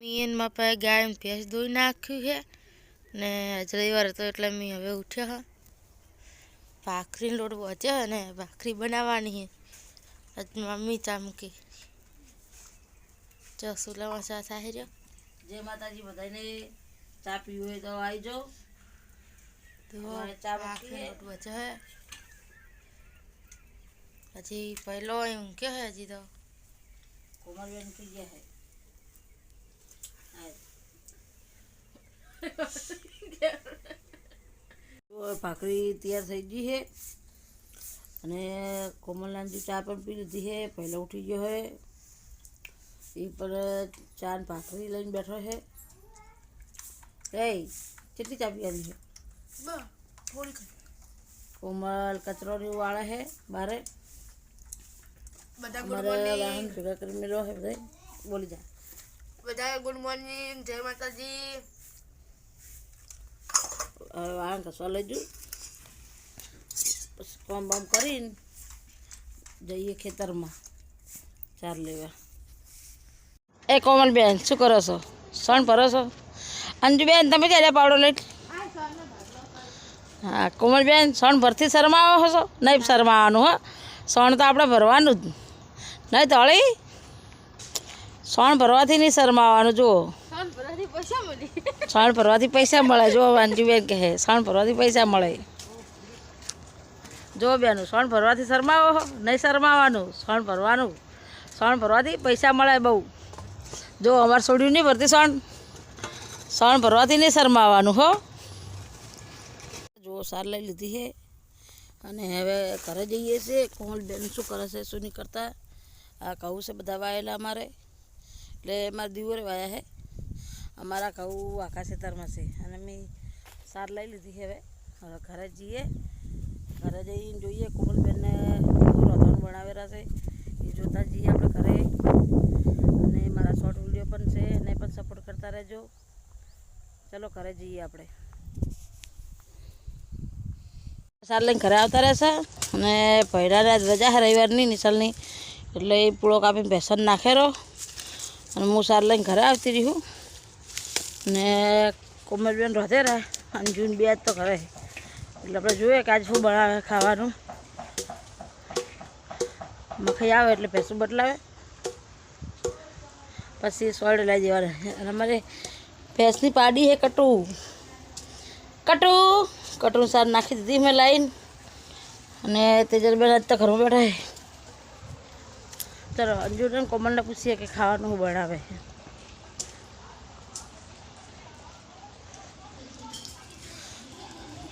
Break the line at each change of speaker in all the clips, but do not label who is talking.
મીનમાં પાસે ગાય ભેંસ ધોઈ નાખ્યું છે ને રવિવાર હતો એટલે મેં હવે ઉઠ્યા હા. ભાખરી લોટ વધ્યો ને ભાખરી બનાવવાની છે આજ મમ્મી ચામકી જો સુલામાં ચા થાય રહ્યો.
જય માતાજી બધાને ચા પીવું હોય તો આવી જાઓ. ચા
ભાખરી લોટ વધ્યો હે. હજી પહેલો એમ કે હજી તો
કોમલબેન થઈ ગયા હે. ભાખરી તૈયાર થઈ ગઈ છે અને કોમલનાથજી ચા પણ પી લીધી છે. પહેલાં ઉઠી ગયો છે. એ પર ચા ને ભાખરી લઈને બેઠો છે. એ કેટલી ચા પીવાની છે? કોમલ કચરો ને વાળે છે બારે.
બધા
અમારે વાહન ભેગા કરી મેળવો છે બધા બોલી જાય
બધા ગુડ મોર્નિંગ જય માતાજી.
હવે વાહન ઘસવા લઈ પછી કોમ બમ કરીને જઈએ ખેતરમાં. ચાર લેવા. એ કોમલબેન શું કરો છો? સણ ભરો છો? અંજુબેન, તમે ક્યારે પાવડો લઈ હા, કોમલબેન સણ ભરથી શરમાવો છો? નહીં શરમાવાનું, હો. સણ તો આપણે ભરવાનું જ. નહીં તળી સણ ભરવાથી નહીં શરમાવાનું, જુઓ. પૈસા મળે જો અંજુબેન કહે શણ ભરવાથી પૈસા મળે. જો બેનું, સણ ભરવાથી શરમાવો નહીં શરમાવાનું શણ ભરવાનું. શણ ભરવાથી પૈસા મળે બહુ. જો અમારે છોડ્યું નહીં ભરતી શણ શણ ભરવાથી નહીં શરમાવાનું હો. જો સાર લઈ લીધી છે અને હવે ઘરે જઈએ છીએ. કોમલબેન શું કરે છે, શું નહીં કરતા? આ કહું છે, બધા વાયેલા અમારે. એટલે મારા દીવરે વાયા છે અમારા ઘઉં આખા ખેતરમાં છે. અને મેં સાર લઈ લીધી હવે. હવે ઘરે જઈએ. ઘરે જઈને જોઈએ. કોમલબેનને રોધણ બનાવેલા છે. એ જોતા જઈએ આપણે ઘરે. અને મારા શોર્ટ વીડિયો પણ છે. એને પણ સપોર્ટ કરતા રહેજો. ચલો ઘરે જઈએ આપણે. સાર લઈને ઘરે આવતા રહેશે. અને ભૈરાને આજ રજા છે રવિવારની નિશાલની એટલે એ પૂળો કાપીને બેસન નાખેલો. અને હું સાર લઈને ઘરે આવતી રહી. ને કોમલબેન રોધે રહે. અને જૂન બે તો ઘરે. એટલે આપણે જોઈએ કે આજ શું બનાવે ખાવાનું. મખાઈ આવે એટલે પૈસું બદલાવે. પછી સોલ્ડ લઈ દેવાના. અને અમારે ભેંસની પાડી છે કટુ. કટુ! કટું સાર નાખી દીધી મેં લાઈન. અને તેજલબેન આજ તો ઘરમાં બેઠા ચલો, અંજુને કોમલને પૂછીએ કે ખાવાનું શું બનાવે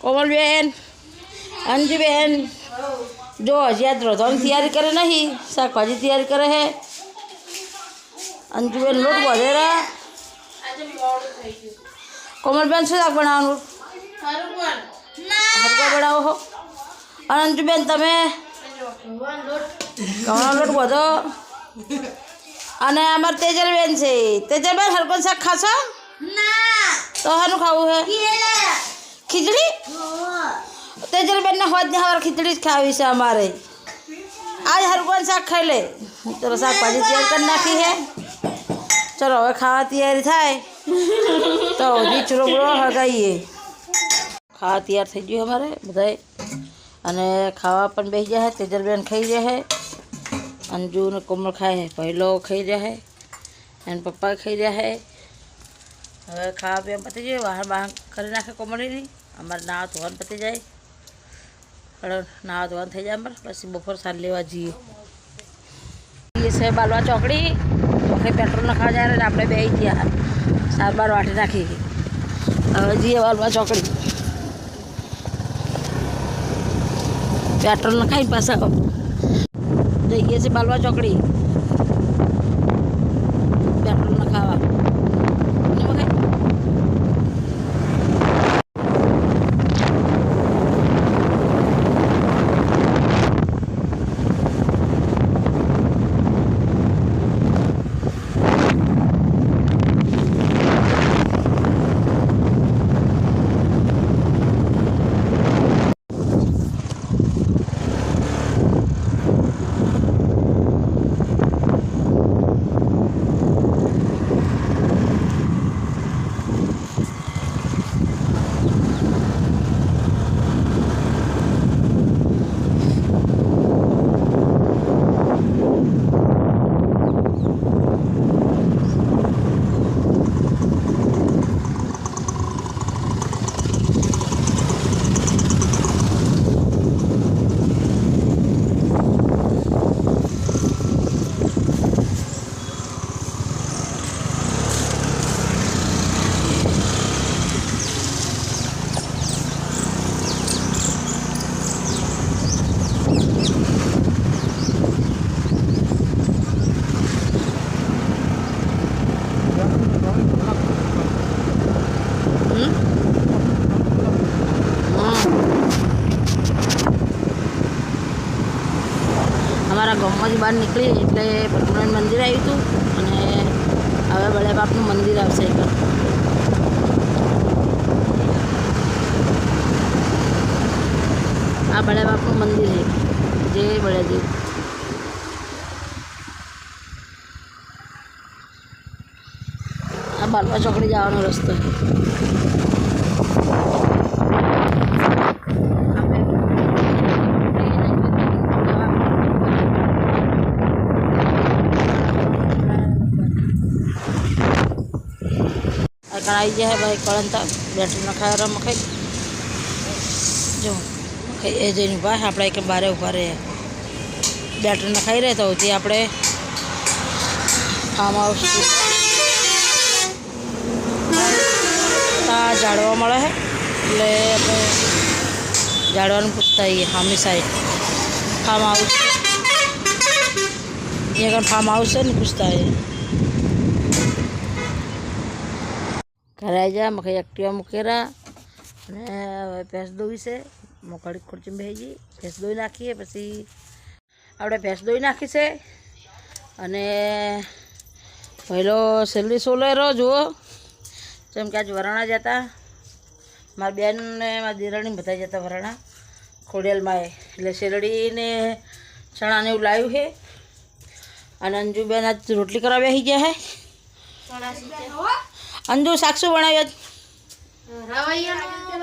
કોમલબેન અંજુબેન જો હજી રોધવાની તૈયારી કરે નહીં શાકભાજી તૈયારી કરે હે. અંજુબેન લોટ વધેરા કોમલબેન શું શાક બનાવવાનું? હરકો બનાવો હો. અને અંજુબેન તમે? ઘઉંનો લોટ વધો અને અમારે તેજલબેન છે. તેજલબેન હરકો શાક ખાશો? તો હાનું ખાવું હે. ખીચડી? તેજલબેન ને હોજ ને હવાર ખીચડી જ ખાવી છે અમારે. આજ હરગોન શાક ખાઈ લે. ચલો, શાકભાજી તૈયાર કરી નાખી હે. ચલો, હવે ખાવા તૈયારી થાય. તો હજી ચૂરો બુરો હગાઈએ. ખાવા તૈયાર થઈ ગયું અમારે બધાએ. અને ખાવા પણ બેસી જાય તેજલબેન ખાઈ જાય અંજુ ને કોમળ ખાય છે પહેલો ખાઈ જાય એને પપ્પા ખાઈ જાય હવે ખાવા પીવા પતી જાય. વાહન બહાર કરી નાખે કોમળીની. અમારે નાવ ધોવાનું પતી જાય. નાવા ધોવાનું થઈ જાય અમારે, પછી બપોર સાર લેવા જઈએ. એ છે બાલવા ચોકડી. ચોકડી પેટ્રોલ નખાવા જાય ને આપણે બે ગયા. સાર બાર વાટી નાખી. હવે જઈએ બાલવા ચોકડી. પેટ્રોલ નખાઈ પાછા. જઈએ છીએ બાલવા ચોકડી. અમારા ગામમાંથી બહાર નીકળી એટલે પદ્મનાથ મંદિર આવ્યું હતું અને હવે ભલે બાપનું મંદિર આવશે એક. આ બળે બાપનું મંદિર છે જય બળેજી. બાલવા ચોકડી જવાનો રસ્તો આ કણાઈ જાય ભાઈ કળંતા બેટરી નખાય રમ ખાઈ જો ખાઈ એ જઈને ઊભા છે. આપણે એક બારે ઊભા રહે બેટરી નખાઈ રહે તો તે આપણે ફાર્મ હાઉસ ત્યાં ઝાડવા મળે છે. એટલે આપણે ઝાડવાનું પૂછતા આવીએ હામી ફાર્મ હાઉસ. અહીંયા ફાર્મ હાઉસ છે ને, પૂછતા આવીએ. ઘરે આવી જા મખાઈ એક્ટિવા મૂકેલા. અને હવે ભેંસ દોઈ છે. મોકળી ખુરચી બેસી ગઈ. ભેંસ દોઈ નાખીએ, પછી આપણે ભેંસ દોઈ નાખી છે. અને પહેલો સેલરી સોલેરો, જુઓ. જેમ કે આજ વરાણા જતા મારા બેન ને મારા દિરાણી બધા જતા વરાણા. ખોડિયાલમાં એટલે શેરડીને ચણાને એવું લાવ્યું છે. અને અંજુબેન આજ રોટલી કરવા બેસી ગયા હે અંજુ શાક શું બનાવ્યો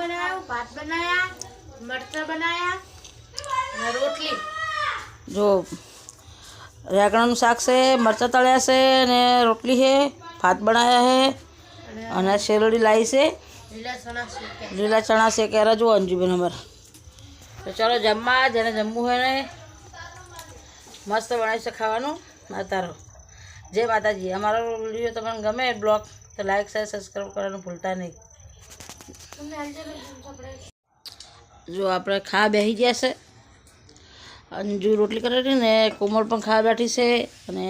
બનાવ્યું ભાત મરચાં રોટલી.
જો રેગણાનું શાક છે મરચાં તળ્યા છે ને રોટલી છે ભાત બનાવ્યા છે. અને શેરડી લાવી છે. લીલા ચણા શેકેરા જુઓ અંજુબેન અમારે. તો ચલો જમવા જેને જમવું હોય ને મસ્ત બનાવી છે ખાવાનું. માતારો. જય માતાજી. અમારો વીડિયો તમને ગમે બ્લોગ તો લાઈક શેર સબસ્ક્રાઈબ કરવાનું ભૂલતા નહીં. જો આપણે ખા બેસી ગયા છે. અંજુ રોટલી કરેલી ને કોમળ પણ ખાવા બેઠી છે અને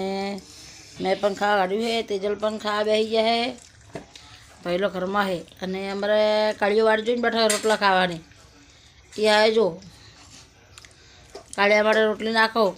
મેં પણ ખાવા કાઢ્યું છે તેજલ પણ ખાવા બેસી ગયા છે. પહેલો ઘરમાં છે. અને અમારે કાળીઓ વાડ જોઈને બેઠા રોટલા ખાવાની. એ આવે જો. કાળિયા માટે રોટલી નાખો.